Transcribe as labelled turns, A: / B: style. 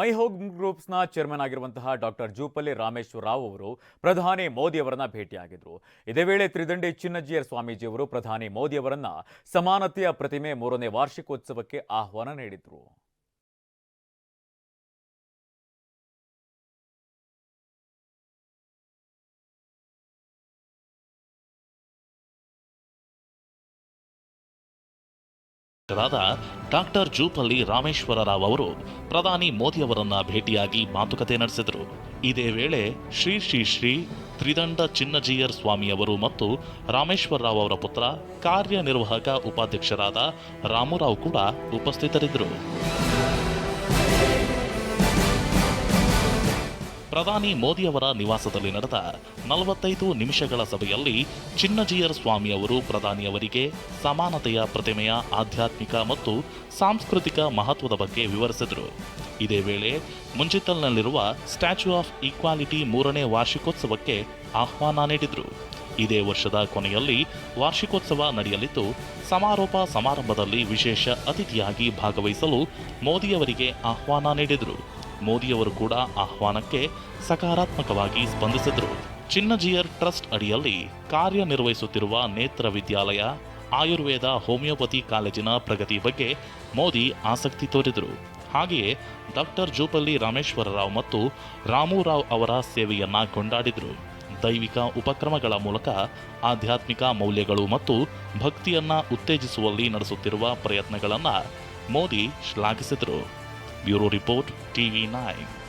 A: ಮೈಹೋಗ್ ಗ್ರೂಪ್ಸ್ನ ಚೇರ್ಮನ್ ಆಗಿರುವಂತಹ ಡಾಕ್ಟರ್ ಜೂಪಲ್ಲಿ ರಾಮೇಶ್ವರ ರಾವ್ ಅವರು ಪ್ರಧಾನಿ ಮೋದಿ ಅವರನ್ನ ಭೇಟಿಯಾಗಿದ್ರು. ಇದೇ ವೇಳೆ ತ್ರಿದಂಡಿ ಚಿನ್ನಜ್ಜಿಯರ್ ಸ್ವಾಮೀಜಿ ಅವರು ಪ್ರಧಾನಿ ಮೋದಿ ಅವರನ್ನ ಸಮಾನತೆಯ ಪ್ರತಿಮೆ ಮೂರನೇ ವಾರ್ಷಿಕೋತ್ಸವಕ್ಕೆ ಆಹ್ವಾನ ನೀಡಿದ್ರು.
B: ರಾದ ಡಾಕ್ಟರ್ ಜೂಪಲ್ಲಿ ರಾಮೇಶ್ವರರಾವ್ ಅವರು ಪ್ರಧಾನಿ ಮೋದಿಯವರನ್ನ ಭೇಟಿಯಾಗಿ ಮಾತುಕತೆ ನಡೆಸಿದರು. ಇದೇ ವೇಳೆ ಶ್ರೀ ಶ್ರೀ ಶ್ರೀ ತ್ರಿದಂಡ ಚಿನ್ನಜೀಯರ್ ಸ್ವಾಮಿಯವರು ಮತ್ತು ರಾಮೇಶ್ವರರಾವ್ ಅವರ ಪುತ್ರ ಕಾರ್ಯನಿರ್ವಾಹಕ ಉಪಾಧ್ಯಕ್ಷರಾದ ರಾಮುರಾವ್ ಕೂಡ ಉಪಸ್ಥಿತರಿದ್ದರು. ಪ್ರಧಾನಿ ಮೋದಿಯವರ ನಿವಾಸದಲ್ಲಿ ನಡೆದ ನಲವತ್ತೈದು ನಿಮಿಷಗಳ ಸಭೆಯಲ್ಲಿ ಚಿನ್ನಜೀಯರ್ ಸ್ವಾಮಿಯವರು ಪ್ರಧಾನಿಯವರಿಗೆ ಸಮಾನತೆಯ ಪ್ರತಿಮೆಯ ಆಧ್ಯಾತ್ಮಿಕ ಮತ್ತು ಸಾಂಸ್ಕೃತಿಕ ಮಹತ್ವದ ಬಗ್ಗೆ ವಿವರಿಸಿದರು. ಇದೇ ವೇಳೆ ಮುಂಚಿತಲ್ನಲ್ಲಿರುವ ಸ್ಟ್ಯಾಚ್ಯೂ ಆಫ್ ಈಕ್ವಾಲಿಟಿ ಮೂರನೇ ವಾರ್ಷಿಕೋತ್ಸವಕ್ಕೆ ಆಹ್ವಾನ ನೀಡಿದರು. ಇದೇ ವರ್ಷದ ಕೊನೆಯಲ್ಲಿ ವಾರ್ಷಿಕೋತ್ಸವ ನಡೆಯಲಿದ್ದು, ಸಮಾರೋಪ ಸಮಾರಂಭದಲ್ಲಿ ವಿಶೇಷ ಅತಿಥಿಯಾಗಿ ಭಾಗವಹಿಸಲು ಮೋದಿಯವರಿಗೆ ಆಹ್ವಾನ ನೀಡಿದರು. ಮೋದಿಯವರು ಕೂಡ ಆಹ್ವಾನಕ್ಕೆ ಸಕಾರಾತ್ಮಕವಾಗಿ ಸ್ಪಂದಿಸಿದರು. ಚಿನ್ನಜಿಯರ್ ಟ್ರಸ್ಟ್ ಅಡಿಯಲ್ಲಿ ಕಾರ್ಯನಿರ್ವಹಿಸುತ್ತಿರುವ ನೇತ್ರ ವಿದ್ಯಾಲಯ, ಆಯುರ್ವೇದ, ಹೋಮಿಯೋಪತಿ ಕಾಲೇಜಿನ ಪ್ರಗತಿ ಬಗ್ಗೆ ಮೋದಿ ಆಸಕ್ತಿ ತೋರಿದರು. ಹಾಗೆಯೇ ಡಾಕ್ಟರ್ ಜೂಪಲ್ಲಿ ರಾಮೇಶ್ವರರಾವ್ ಮತ್ತು ರಾಮುರಾವ್ ಅವರ ಸೇವೆಯನ್ನ ಕೊಂಡಾಡಿದರು. ದೈವಿಕ ಉಪಕ್ರಮಗಳ ಮೂಲಕ ಆಧ್ಯಾತ್ಮಿಕ ಮೌಲ್ಯಗಳು ಮತ್ತು ಭಕ್ತಿಯನ್ನ ಉತ್ತೇಜಿಸುವಲ್ಲಿ ನಡೆಸುತ್ತಿರುವ ಪ್ರಯತ್ನಗಳನ್ನು ಮೋದಿ ಶ್ಲಾಘಿಸಿದರು. Bureau Report TV9.